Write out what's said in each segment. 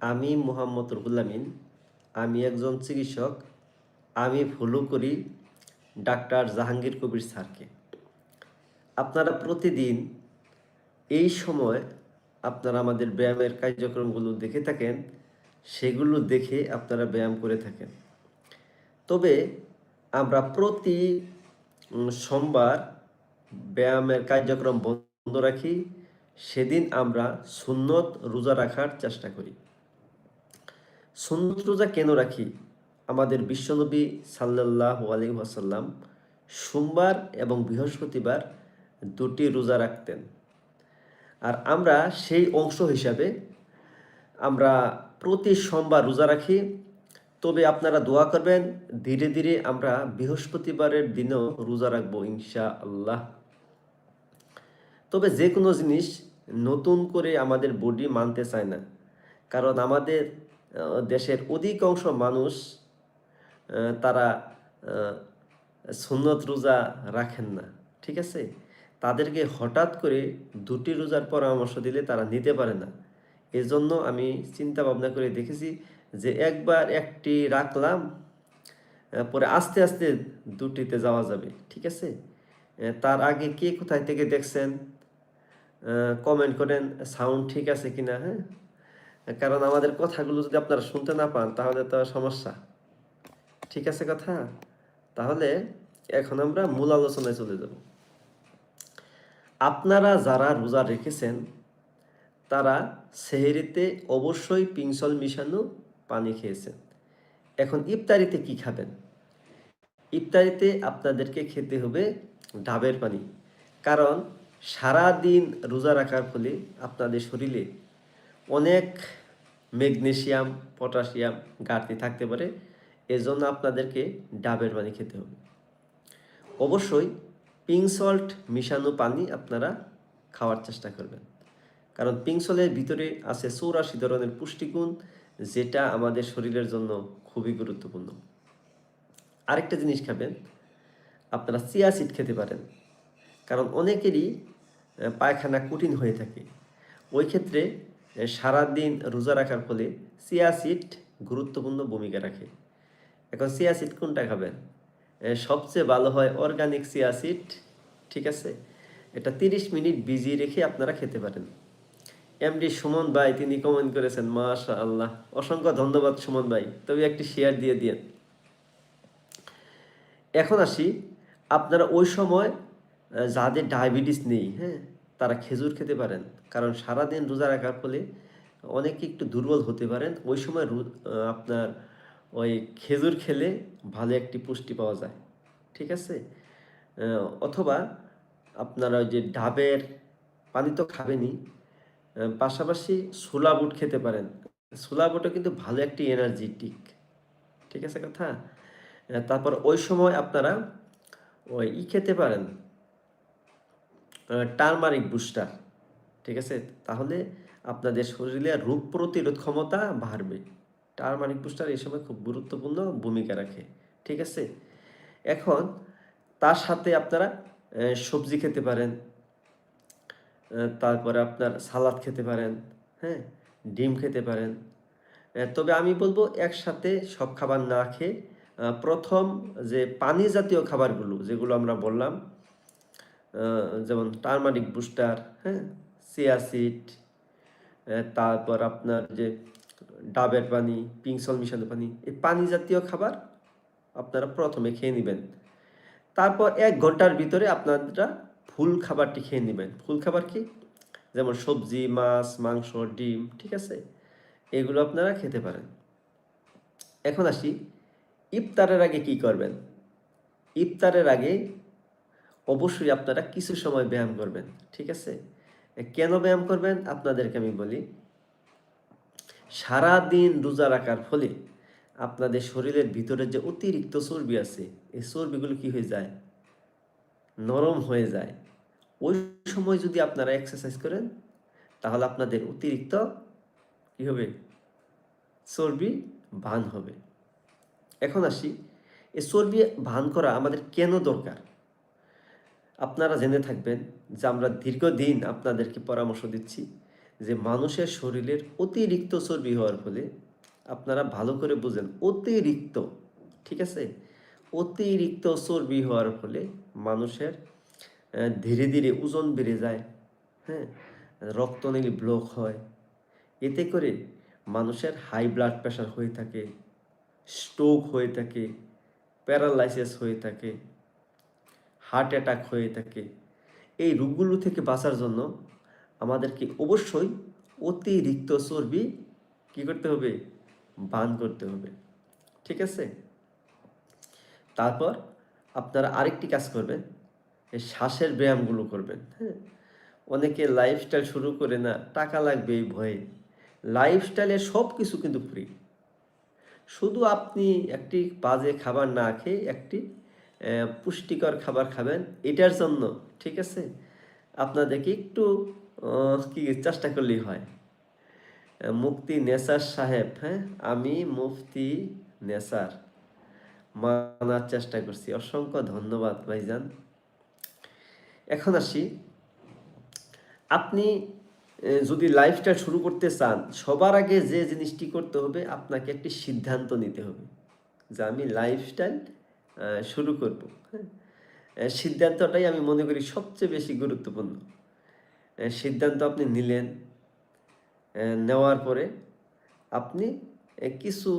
আমি মোহাম্মদ রুহুল আমিন আমি একজন চিকিৎসক, আমি ফলো করি ডাক্তার জাহাঙ্গীর কবির স্যারকে। আপনারা প্রতিদিন এই সময় আপনারা আমাদের ব্যায়ামের কার্যক্রমগুলো দেখে থাকেন, সেগুলো দেখে আপনারা ব্যায়াম করে থাকেন। তবে আমরা প্রতি সোমবার ব্যায়ামের কার্যক্রম বন্ধ রাখি, সেদিন আমরা সুন্নত রোজা রাখার চেষ্টা করি। সুন্নত রোজা কেন রাখি? আমাদের বিশ্বনবী সাল্লাহ আলী ওয়াসাল্লাম সোমবার এবং বৃহস্পতিবার দুটি রোজা রাখতেন। আর আমরা সেই অংশ হিসাবে আমরা প্রতি সোমবার রোজা রাখি। তবে আপনারা দোয়া করবেন, ধীরে ধীরে আমরা বৃহস্পতিবারের দিনও রোজা রাখব ইনশা আল্লাহ তবে যে কোনো জিনিস নতুন করে আমাদের বডি মানতে চায় না। কারণ আমাদের দেশের অধিকাংশ মানুষ তারা সুন্নত রোজা রাখেন না, ঠিক আছে? তাদেরকে হঠাৎ করে দুটি রোজার পরামর্শ দিলে তারা নিতে পারে না। এজন্য আমি চিন্তা ভাবনা করে দেখেছি যে একবার একটি রাখলাম পরে আস্তে আস্তে দুটিতে যাওয়া যাবে, ঠিক আছে? তার আগে কে কোথায় থেকে দেখছেন? কমেন্ট করেন সাউন্ড ঠিক আছে কিনা হ্যাঁ? কারণ আমাদের কথাগুলো যদি আপনারা শুনতে না পান, তাহলে তো সমস্যা। ঠিক আছে কথা? তাহলে এখন আমরা মূল আলোচনায় চলে যাব। আপনারা যারা রোজা রেখেছেন, তারা সেহেরিতে অবশ্যই পিংসল মিশানো পানি খেয়েছেন। এখন ইফতারিতে কি খাবেন? ইফতারিতে আপনাদেরকে খেতে হবে ডাবের পানি। কারণ সারা দিন রোজা রাখার ফলে আপনাদের শরীরে অনেক ম্যাগনেশিয়াম, পটাশিয়াম ঘাটতি থাকতে পারে। এজন্য আপনাদেরকে ডাবের পানি খেতে হবে। অবশ্যই পিঙ্ক সল্ট মিশানো পানি আপনারা খাওয়ার চেষ্টা করবেন। কারণ পিঙ্ক সলের ভিতরে আছে চৌরাশি ধরনের পুষ্টিগুণ, যেটা আমাদের শরীরের জন্য খুবই গুরুত্বপূর্ণ। আরেকটা জিনিস খাবেন, আপনারা চিয়া সিড খেতে পারেন। কারণ অনেকেরই পায়খানা কঠিন হয়ে থাকে। ওই ক্ষেত্রে সারাদিন রোজা রাখার ফলে চিয়া সিড গুরুত্বপূর্ণ ভূমিকা রাখে। এখন চিয়া সিড কোনটা খাবেন? সবচেয়ে ভালো হয় অর্গানিক চিয়া সিড, ঠিক আছে? এটা তিরিশ মিনিট ভিজিয়ে রেখে আপনারা খেতে পারেন। এমডি সুমন ভাই, তিনি কমেন্ট করেছেন মাশা আল্লাহ অসংখ্য ধন্যবাদ সুমন ভাই, তবে একটি শেয়ার দিয়ে দিয়েন। এখন আসি, আপনারা ওই সময় যাদের ডায়াবেটিস নেই হ্যাঁ? তারা খেজুর খেতে পারেন। কারণ সারাদিন রোজা রাখার ফলে অনেকে একটু দুর্বল হতে পারেন। ওই সময় আপনার ওই খেজুর খেলে ভালো একটি পুষ্টি পাওয়া যায়। ঠিক আছে? অথবা আপনারা ওই যে ডাবের পানি তো খাবেনই। পাশাপাশি ছোলা বুট খেতে পারেন। ছোলা বুটও কিন্তু ভালো একটি এনার্জেটিক ঠিক আছে কথা? তারপর ওই সময় আপনারা ওই ই খেতে পারেন। টার্মারিক বুস্টার, ঠিক আছে? তাহলে আপনাদের শরীরে রোগ প্রতিরোধ ক্ষমতা বাড়বে। টার্মারিক বুস্টার এই সময় খুব গুরুত্বপূর্ণ ভূমিকা রাখে, ঠিক আছে? এখন তার সাথে আপনারা সবজি খেতে পারেন তারপরে আপনার সালাদ খেতে পারেন হ্যাঁ? ডিম খেতে পারেন। তবে আমি বলব একসাথে সব খাবার না খেয়ে প্রথম যে পানি জাতীয় খাবারগুলো, যেগুলো আমরা বললাম যেমন টার্মারিক বুস্টার হ্যাঁ? সিয়াসিড তারপর আপনার যে ডাবের পানি পিংসল মিশানো পানি, এই পানি জাতীয় খাবার আপনারা প্রথমে খেয়ে নেবেন। তারপর এক ঘণ্টার ভিতরে আপনারা ফুল খাবারটি খেয়ে নেবেন। ফুল খাবার কি? যেমন সবজি, মাছ, মাংস, ডিম, ঠিক আছে? এগুলো আপনারা খেতে পারেন। এখন আসি, ইফতারের আগে কি করবেন? ইফতারের আগে অবশ্যই আপনারা কিছু সময় ব্যায়াম করবেন, ঠিক আছে? কেন ব্যায়াম করবেন? আপনাদেরকে আমি বলি সারা দিন রোজা রাখার ফলে আপনাদের শরীরের ভিতরে যে অতিরিক্ত চর্বি আছে, এই চর্বিগুলো কি হয়ে যায়? নরম হয়ে যায়। ওই সময় যদি আপনারা এক্সারসাইজ করেন, তাহলে আপনাদের অতিরিক্ত কি হবে? চর্বি ভান হবে। এখন আসি, এই চর্বি ভান করা আমাদের কেন দরকার? আপনারা জেনে থাকবেন যে আমরা দীর্ঘদিন আপনাদেরকে পরামর্শ দিচ্ছি যে মানুষের শরীরের অতিরিক্ত চর্বি হওয়ার ফলে আপনারা ভালো করে বুঝেন, অতিরিক্ত, ঠিক আছে? অতিরিক্ত চর্বি হওয়ার ফলে মানুষের ধীরে ধীরে ওজন বেড়ে যায় হ্যাঁ? রক্তনালী ব্লক হয়। এতে করে মানুষের হাই ব্লাড প্রেশার হয়ে থাকে স্ট্রোক হয়ে থাকে প্যারালাইসিস হয়ে থাকে হার্ট অ্যাটাক হয়ে থাকে। এই রোগগুলো থেকে বাঁচার জন্য আমাদেরকে অবশ্যই অতিরিক্ত চর্বি কি করতে হবে? বান করতে হবে। ঠিক আছে? তারপর আপনারা আরেকটি কাজ করবেন, এই শ্বাসের ব্যায়ামগুলো করবেন হ্যাঁ? অনেকে লাইফস্টাইল শুরু করে না, টাকা লাগবে এই ভয়ে। লাইফস্টাইলের সব কিছু কিন্তু ফ্রি শুধু আপনি একটি বাজে খাবার না খেয়ে একটি পুষ্টিকর খাবার খাবেন, এটার জন্য, ঠিক আছে? আপনাদেরকে একটু কি চেষ্টা করলেই হয়। মুফতি নেসার সাহেব হ্যাঁ? আমি মুফতি নেসার। মানার চেষ্টা করছি। অসংখ্য ধন্যবাদ, ভাইজান। এখন আসি। আপনি যদি লাইফস্টাইল শুরু করতে চান, সবার আগে যে জিনিসটি করতে হবে, আপনাকে একটি সিদ্ধান্ত নিতে হবে যে আমি লাইফস্টাইল শুরু করব হ্যাঁ? সিদ্ধান্তটাই আমি মনে করি সবচেয়ে বেশি গুরুত্বপূর্ণ। সিদ্ধান্ত আপনি নিলেন নেওয়ার পরে আপনি কিছু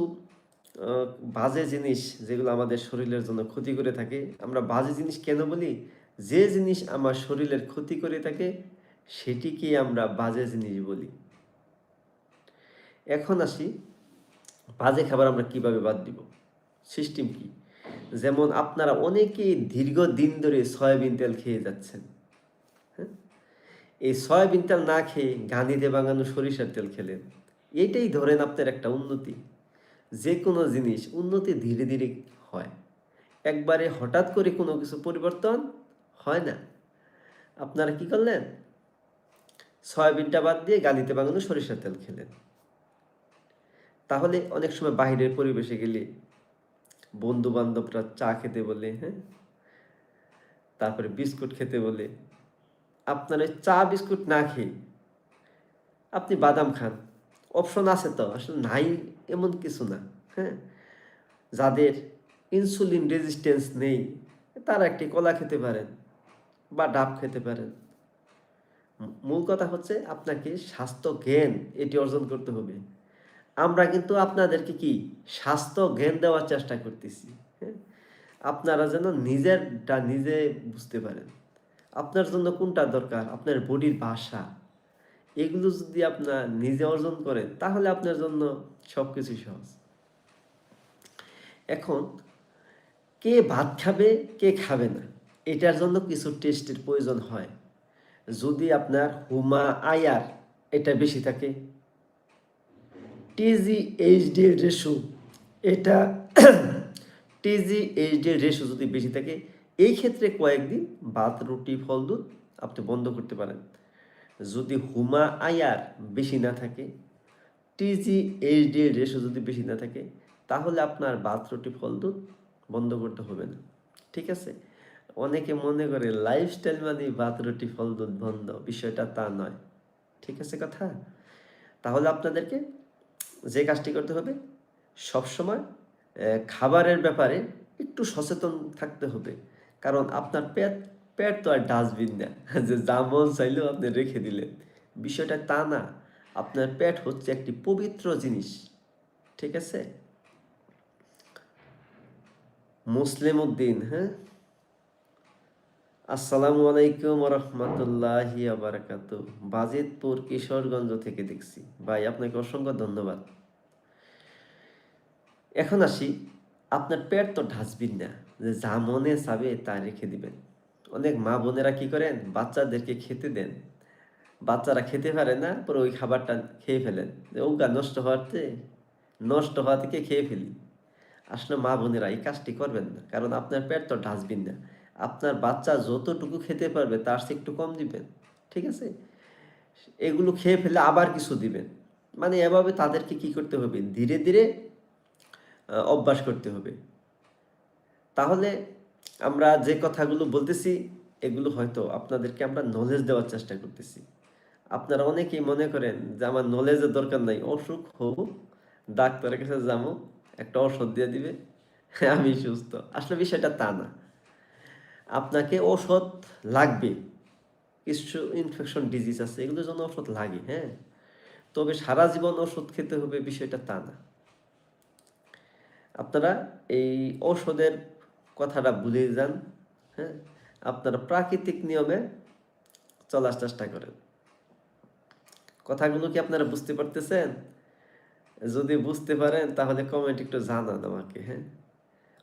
বাজে জিনিস যেগুলো আমাদের শরীরের জন্য ক্ষতি করে থাকে, আমরা বাজে জিনিস কেন বলি? যে জিনিস আমার শরীরের ক্ষতি করে থাকে, সেটিকে আমরা বাজে জিনিস বলি। এখন আসি, বাজে খাবার আমরা কীভাবে বাদ দিব? সিস্টেম কি? যেমন আপনারা অনেকেই দীর্ঘদিন ধরে সয়াবিন তেল খেয়ে যাচ্ছেন হ্যাঁ? এই সয়াবিন তেল না খেয়ে গাঁধিতে বাঙানো সরিষার তেল খেলেন। এটাই ধরেন আপনার একটা উন্নতি। যে কোনো জিনিস উন্নতি ধীরে ধীরে হয়। একবারে হঠাৎ করে কোনো কিছু পরিবর্তন হয় না। আপনারা কি করলেন? সয়াবিনটা বাদ দিয়ে গালিতে বাঙানো সরিষার তেল খেলেন। তাহলে অনেক সময় বাইরের পরিবেশে গেলে বন্ধু বান্ধবরা চা খেতে বলে হ্যাঁ? তারপরে বিস্কুট খেতে বলে, আপনার ওই চা, বিস্কুট না খেয়ে আপনি বাদাম খান। অপশন আছে তো? আসলে নাই এমন কিছু না হ্যাঁ? যাদের ইনসুলিন রেজিস্ট্যান্স নেই, তারা একটি কলা খেতে পারেন বা ডাব খেতে পারেন। মূল কথা হচ্ছে আপনাকে স্বাস্থ্য জ্ঞান এটি অর্জন করতে হবে। আমরা কিন্তু আপনাদেরকে কি স্বাস্থ্য জ্ঞান দেওয়ার চেষ্টা করতেছি হ্যাঁ? আপনারা যেন নিজেরটা নিজে বুঝতে পারেন। আপনার জন্য কোনটা দরকার? আপনার বডির ভাষা। এগুলো যদি আপনার নিজে অর্জন করেন, তাহলে আপনার জন্য সব কিছু সহজ। এখন, কে ভাত খাবে, কে খাবে না? এটার জন্য কিছু টেস্টের প্রয়োজন হয়। যদি আপনার হুমা আয়ার এটা বেশি থাকে টিজি এইচডি রেশো এটা টিজি এইচডি রেশো যদি বেশি থাকে, এই ক্ষেত্রে কয়েকদিন ভাত, রুটি, ফল, দুধ আপনি বন্ধ করতে পারেন। যদি হুমা আয়ার বেশি না থাকে টিজি এইচডি রেশো যদি বেশি না থাকে, তাহলে আপনার ভাত, রুটি, ফল, দুধ বন্ধ করতে হবে না। ঠিক আছে? অনেকে মনে করে লাইফস্টাইল মানে ভাত, রুটি, ফল, দুধ বন্ধ, বিষয়টা তা নয়। ঠিক আছে কথা? তাহলে আপনাদেরকে যে কাজটি করতে হবে, সবসময় খাবারের ব্যাপারে একটু সচেতন থাকতে হবে। কারণ আপনার পেট পেট তো আর ডাস্টবিন না। যে যা মন চাইলেও আপনি রেখে দিলেন। বিষয়টা তা না। আপনার পেট হচ্ছে একটি পবিত্র জিনিস। ঠিক আছে? মুসলিম উদ্দিন হ্যাঁ? আসসালামু আলাইকুম রহমতুল্লাহি আবরাকাতু বাজিতপুর কিশোরগঞ্জ থেকে দেখছি। ভাই, আপনাকে অসংখ্য ধন্যবাদ। এখন আসি, আপনার পেট তো ডাস্টবিন না, যে যা মনে চাবে তা রেখে দিবেন। অনেক মা বোনেরা কি করেন? বাচ্চাদেরকে খেতে দেন। বাচ্চারা খেতে পারে না, পরে ওই খাবারটা খেয়ে ফেলেন। যে ওগা নষ্ট হওয়াতে নষ্ট হওয়া থেকে খেয়ে ফেলি। আসলে মা বোনেরা এই কাজটি করবেন না, কারণ আপনার পেট তো ডাস্টবিন না। আপনার বাচ্চা যতটুকু খেতে পারবে, তার চেয়ে একটু কম দিবেন, ঠিক আছে? এগুলো খেয়ে ফেলে আবার কিছু দিবেন। মানে এভাবে তাদেরকে কি করতে হবে? ধীরে ধীরে অভ্যাস করতে হবে। তাহলে আমরা যে কথাগুলো বলতেছি, এগুলো হয়তো আপনাদেরকে আমরা নলেজ দেওয়ার চেষ্টা করতেছি। আপনারা অনেকেই মনে করেন যে আমার নলেজের দরকার নাই, অসুখ হোক, ডাক্তারের কাছে যাব, একটা ওষুধ দিয়ে দিবে, আমি সুস্থ। আসলে বিষয়টা তা না। আপনাকে ওষুধ লাগবে। কিছু ইনফেকশন ডিজিজ আছে, এগুলোর জন্য ওষুধ লাগে হ্যাঁ? তবে সারা জীবন ওষুধ খেতে হবে বিষয়টা তা না। আপনারা এই ঔষধের কথাটা ভুলে যান হ্যাঁ? আপনারা প্রাকৃতিক নিয়মে চলার চেষ্টা করেন। কথাগুলো কি আপনারা বুঝতে পারতেছেন? যদি বুঝতে পারেন, তাহলে কমেন্ট একটু জানান আমাকে হ্যাঁ?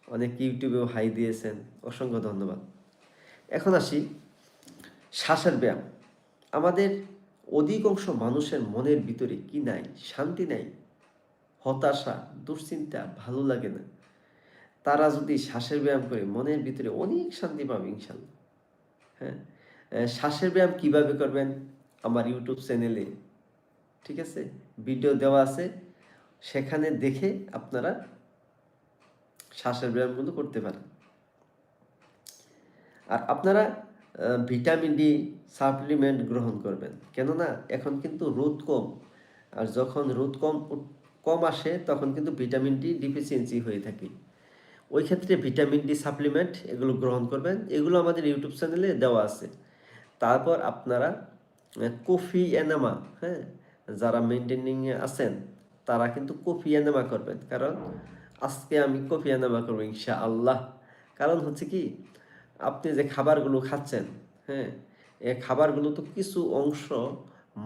অনেক ইউটিউবেও হাই দিয়েছেন, অসংখ্য ধন্যবাদ। এখন আসি শ্বাসের ব্যায়াম। আমাদের অধিকাংশ মানুষের মনের ভিতরে কি নাই, শান্তি নাই, হতাশা, দুশ্চিন্তা, ভালো লাগে না। তারা যদি শ্বাসের ব্যায়াম করে মনের ভিতরে অনেক শান্তি পাবে ইনশাল্লাহ। হ্যাঁ? শ্বাসের ব্যায়াম কীভাবে করবেন? আমার ইউটিউব চ্যানেলে, ঠিক আছে? ভিডিও দেওয়া আছে। সেখানে দেখে আপনারা শ্বাসের ব্যায়ামগুলো করতে পারেন। আর আপনারা ভিটামিন ডি সাপ্লিমেন্ট গ্রহণ করবেন। কেননা এখন কিন্তু রোদ কম। আর যখন রোদ কম কম আসে, তখন কিন্তু ভিটামিন ডি ডিফিসিয়েন্সি হয়ে থাকে। ওই ক্ষেত্রে ভিটামিন ডি সাপ্লিমেন্ট এগুলো গ্রহণ করবেন। এগুলো আমাদের ইউটিউব চ্যানেলে দেওয়া আছে। তারপর আপনারা কফি এনামা হ্যাঁ যারা মেনটেনিংয়ে আছেন, তারা কিন্তু কফি এনামা করবেন। কারণ আজকে আমি কফি এনামা করব ইনশা আল্লাহ কারণ হচ্ছে কি আপনি যে খাবারগুলো খাচ্ছেন হ্যাঁ এ খাবারগুলো তো কিছু অংশ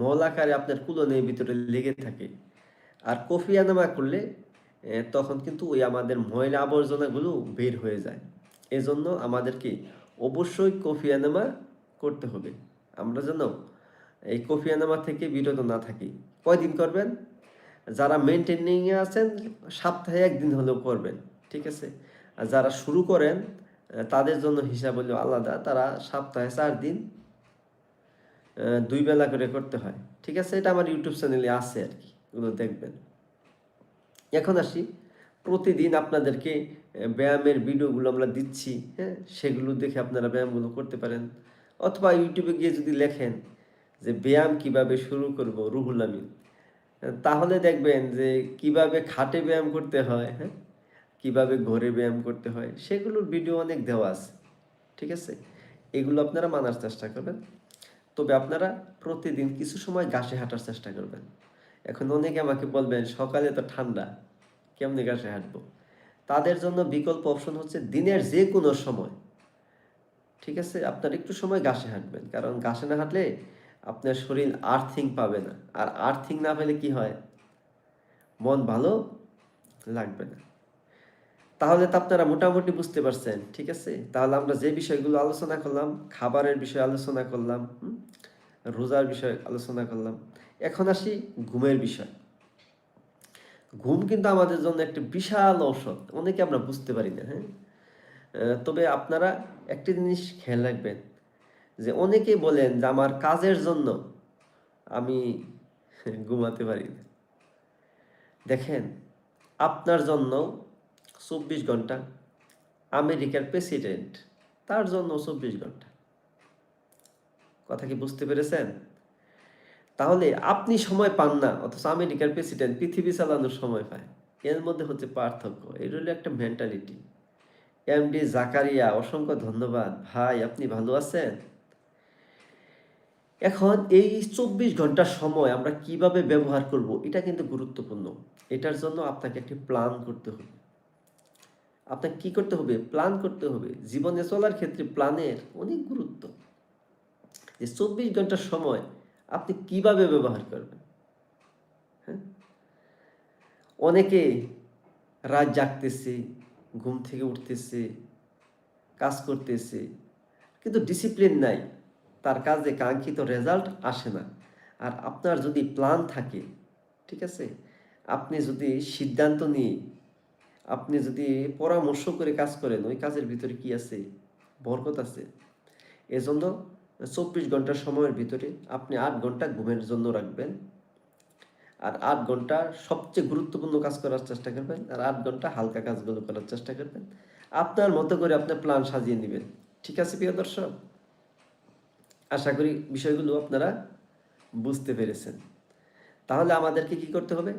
মল আকারে আপনার কুলনের ভিতরে লেগে থাকে। আর কফি এনামা করলে তখন কিন্তু ওই আমাদের ময়লা আবর্জনাগুলো বের হয়ে যায়। এজন্য আমাদেরকে অবশ্যই কফি এনামা করতে হবে। আমরা যেন এই কফি এনামা থেকে বিরত না থাকি। কয়দিন করবেন? যারা মেনটেনিংয়ে আছেন, সপ্তাহে একদিন হলেও করবেন, ঠিক আছে? আর যারা শুরু করেন তাদের জন্য হিসাব হলো আলাদা। তারা সপ্তাহে চার দিন দুই বেলা করে করতে হয়। ঠিক আছে? এটা আমার ইউটিউব চ্যানেলে আছে আর কি। ওগুলো দেখবেন। এখন আসি। প্রতিদিন আপনাদেরকে ব্যায়ামের ভিডিওগুলো আমরা দিচ্ছি হ্যাঁ? সেগুলো দেখে আপনারা ব্যায়ামগুলো করতে পারেন। অথবা ইউটিউবে গিয়ে যদি লেখেন যে ব্যায়াম কীভাবে শুরু করব রুহুল আমিন, তাহলে দেখবেন যে কীভাবে খাটে ব্যায়াম করতে হয় হ্যাঁ? কীভাবে ঘরে ব্যায়াম করতে হয়, সেগুলোর ভিডিও অনেক দেওয়া আছে, ঠিক আছে? এগুলো আপনারা মানার চেষ্টা করবেন। তবে আপনারা প্রতিদিন কিছু সময় ঘাসে হাঁটার চেষ্টা করবেন। এখন অনেকে আমাকে বলবেন, সকালে তো ঠান্ডা, কেমনি ঘাসে হাঁটবো? তাদের জন্য বিকল্প অপশন হচ্ছে দিনের যে কোনো সময়, ঠিক আছে? আপনার একটু সময় ঘাসে হাঁটবেন। কারণ ঘাসে না হাঁটলে আপনার শরীর আর্থিং পাবে না। আর আর্থিং না পেলে কি হয়? মন ভালো লাগবে না। তাহলে তো আপনারা মোটামুটি বুঝতে পারছেন, ঠিক আছে? তাহলে আমরা যে বিষয়গুলো আলোচনা করলাম, খাবারের বিষয়ে আলোচনা করলাম? রোজার বিষয়ে আলোচনা করলাম। এখন আসি ঘুমের বিষয়। ঘুম কিন্তু আমাদের জন্য একটা বিশাল ঔষধ, অনেকে আমরা বুঝতে পারি না হ্যাঁ? তবে আপনারা একটি জিনিস খেয়াল রাখবেন, যে অনেকেই বলেন যে আমার কাজের জন্য আমি ঘুমাতে পারি না। দেখেন, আপনার জন্য চব্বিশ ঘণ্টা আমেরিকার প্রেসিডেন্ট, তার জন্য চব্বিশ ঘণ্টা কথা কি বুঝতে পেরেছেন? তাহলে আপনি সময় পান না, অথচ আমেরিকার প্রেসিডেন্ট পৃথিবী চালানোর সময় পায়। এর মধ্যে হচ্ছে পার্থক্য এর হলো একটা মেন্টালিটি এমডি জাকারিয়া, অসংখ্য ধন্যবাদ। ভাই, আপনি ভালো আছেন? এখন এই চব্বিশ ঘণ্টার সময় আমরা কীভাবে ব্যবহার করব, এটা কিন্তু গুরুত্বপূর্ণ। এটার জন্য আপনাকে একটি প্ল্যান করতে হবে। আপনাকে কি করতে হবে? প্ল্যান করতে হবে। জীবনে চলার ক্ষেত্রে প্ল্যানের অনেক গুরুত্ব। যে চব্বিশ ঘণ্টার সময় আপনি কীভাবে ব্যবহার করবেন? হ্যাঁ? অনেকে রাত জাগতেছে, ঘুম থেকে উঠতেছে, কাজ করতেছে, কিন্তু ডিসিপ্লিন নাই। তার কাজে কাঙ্ক্ষিত রেজাল্ট আসে না। আর আপনার যদি প্ল্যান থাকে, ঠিক আছে? আপনি যদি সিদ্ধান্ত নিয়ে আপনি যদি পরামর্শ করে কাজ করেন, ওই কাজের ভিতরে কি আছে? বরকত আছে। এজন্য চব্বিশ ঘণ্টার সময়ের ভিতরে আপনি আট ঘণ্টা ঘুমের জন্য রাখবেন। আর আট ঘণ্টা সবচেয়ে গুরুত্বপূর্ণ কাজ করার চেষ্টা করবেন। আর আট ঘণ্টা হালকা কাজগুলো করার চেষ্টা করবেন। আপনার মতো করে আপনার প্ল্যান সাজিয়ে নেবেন। ঠিক আছে, প্রিয় দর্শক? আশা করি বিষয়গুলো আপনারা বুঝতে পেরেছেন। তাহলে আমাদেরকে কি করতে হবে?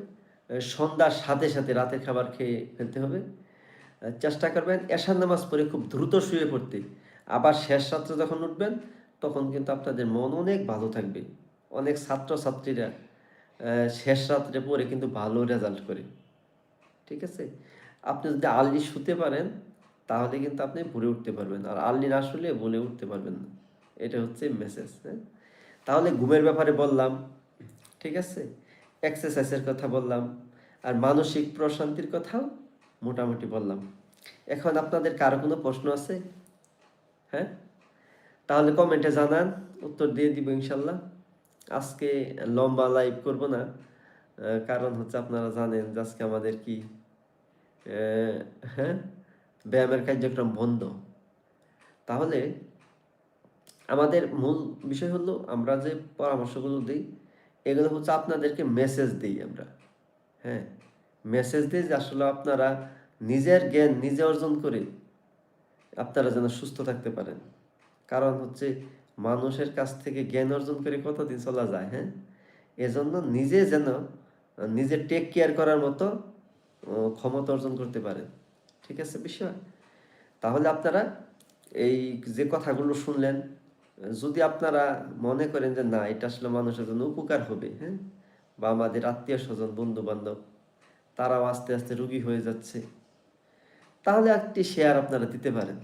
সন্ধ্যার সাথে সাথে রাতের খাবার খেয়ে ফেলতে হবে। চেষ্টা করবেন এশার নামাজ পড়ে খুব দ্রুত শুয়ে পড়তে। আবার শেষ রাত্রে যখন উঠবেন, তখন কিন্তু আপনাদের মন অনেক ভালো থাকবে। অনেক ছাত্রছাত্রীরা শেষ রাত্রে পড়ে কিন্তু ভালো রেজাল্ট করে। ঠিক আছে? আপনি যদি আর্লি শুতে পারেন, তাহলে কিন্তু আপনি ভরে উঠতে পারবেন। আর আর্লি না শুলে বলে উঠতে পারবেন না। এটা হচ্ছে মেসেজ হ্যাঁ? তাহলে ঘুমের ব্যাপারে বললাম। ঠিক আছে? এক্সারসাইজের কথা বললাম, আর মানসিক প্রশান্তির কথাও মোটামুটি বললাম। এখন আপনাদের কারও কোনো প্রশ্ন আছে? হ্যাঁ? তাহলে কমেন্টে জানান, উত্তর দিয়ে দিব ইনশাল্লাহ। আজকে লম্বা লাইভ করব না কারণ হচ্ছে আপনারা জানেন যে আজকে আমাদের কি হ্যাঁ? ব্যায়ামের কার্যক্রম বন্ধ। তাহলে আমাদের মূল বিষয় হলো আমরা যে পরামর্শগুলো দিই এগুলো হচ্ছে আপনাদেরকে মেসেজ দিই আমরা। হ্যাঁ? মেসেজ দিই যে আসলে আপনারা নিজের জ্ঞান নিজে অর্জন করে আপনারা যেন সুস্থ থাকতে পারেন। কারণ হচ্ছে মানুষের কাছ থেকে জ্ঞান অর্জন করে কতদিন চলা যায় হ্যাঁ? এজন্য নিজে যেন নিজে টেক কেয়ার করার মতো ক্ষমতা অর্জন করতে পারেন। ঠিক আছে, বিষয়? তাহলে আপনারা এই যে কথাগুলো শুনলেন যদি আপনারা মনে করেন যে না, এটা আসলে মানুষের জন্য উপকার হবে হ্যাঁ? বা আমাদের আত্মীয় স্বজন বন্ধু বান্ধব তারাও আস্তে আস্তে রুগী হয়ে যাচ্ছে, তাহলে একটি শেয়ার আপনারা দিতে পারেন।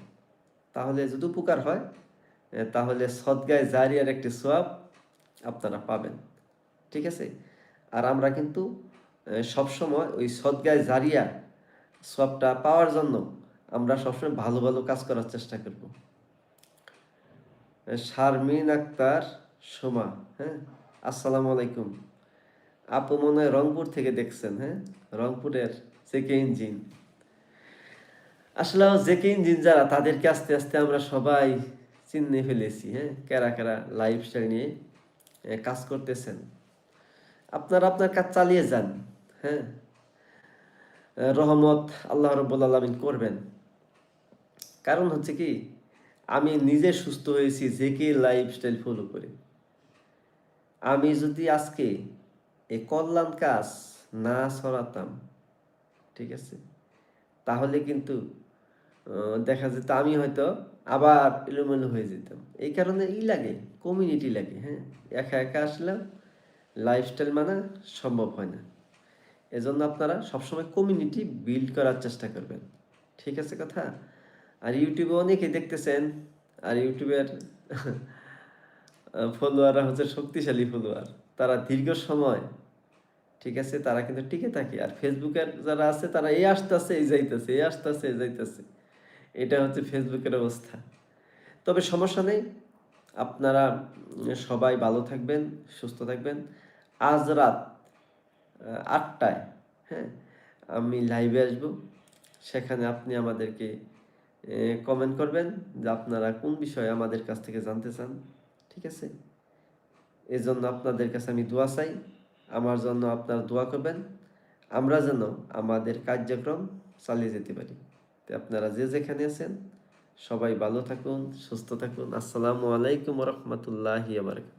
তাহলে যদি উপকার হয় তাহলে সদগায় জারিয়ার একটি সোয়াব আপনারা পাবেন, ঠিক আছে? আর আমরা কিন্তু সবসময় ওই সদগায় জারিয়া সোয়াবটা পাওয়ার জন্য আমরা সবসময় ভালো ভালো কাজ করার চেষ্টা করব। শারমিন আক্তার সোমা হ্যাঁ? আসসালামু আলাইকুম। আপু মনে হয় রংপুর থেকে দেখছেন হ্যাঁ? রংপুরের জেকে ইঞ্জিন। আসলে জেকে ইঞ্জিন যারা, তাদেরকে আস্তে আস্তে আমরা সবাই চিনে ফেলেছি হ্যাঁ? কারা কারা লাইফস্টাইল নিয়ে কাজ করতেছেন। আপনারা আপনার কাজ চালিয়ে যান হ্যাঁ? রহমত আল্লাহ রব্বুল আলমিন করবেন। কারণ হচ্ছে কি আমি নিজে সুস্থ হয়েছি যে কে লাইফস্টাইল ফলো করে। আমি যদি আজকে এই কল্যাণ কাজ না সরাতাম ঠিক আছে, তাহলে কিন্তু দেখা যেত আমি হয়তো আবার এলোমেলো হয়ে যেতাম। এই কারণে ই লাগে কমিউনিটি লাগে হ্যাঁ? একা একা আসলাম লাইফস্টাইল মানা সম্ভব হয় না। এজন্য আপনারা সবসময় কমিউনিটি বিল্ড করার চেষ্টা করবেন। ঠিক আছে কথা? আর ইউটিউবে অনেকে দেখতেছেন, আর ইউটিউবের ফলোয়াররা হচ্ছে শক্তিশালী ফলোয়ার তারা দীর্ঘ সময়, ঠিক আছে, তারা কিন্তু টিকে থাকে। আর ফেসবুকের যারা আছে, তারা এই আসতেছে, এই যাইতেছে, এই আসতেছে, এই যাইতেছে। এটা হচ্ছে ফেসবুকের অবস্থা। তবে সমস্যা নেই। আপনারা সবাই ভালো থাকবেন, সুস্থ থাকবেন। আজ রাত, আটটায় হ্যাঁ আমি লাইভে আসব। সেখানে আপনি আমাদেরকে কমেন্ট করবেন যে আপনারা কোন বিষয়ে আমাদের কাছ থেকে জানতে চান, ঠিক আছে? এই জন্য আপনাদের কাছে আমি দোয়া চাই, আমার জন্য আপনারা দোয়া করবেন, আমরা যেন আমাদের কার্যক্রম চালিয়ে যেতে পারি। তো আপনারা যে যেখানে আছেন, সবাই ভালো থাকুন, সুস্থ থাকুন। আসসালামু আলাইকুম রহমতুল্লাহি আবরকাত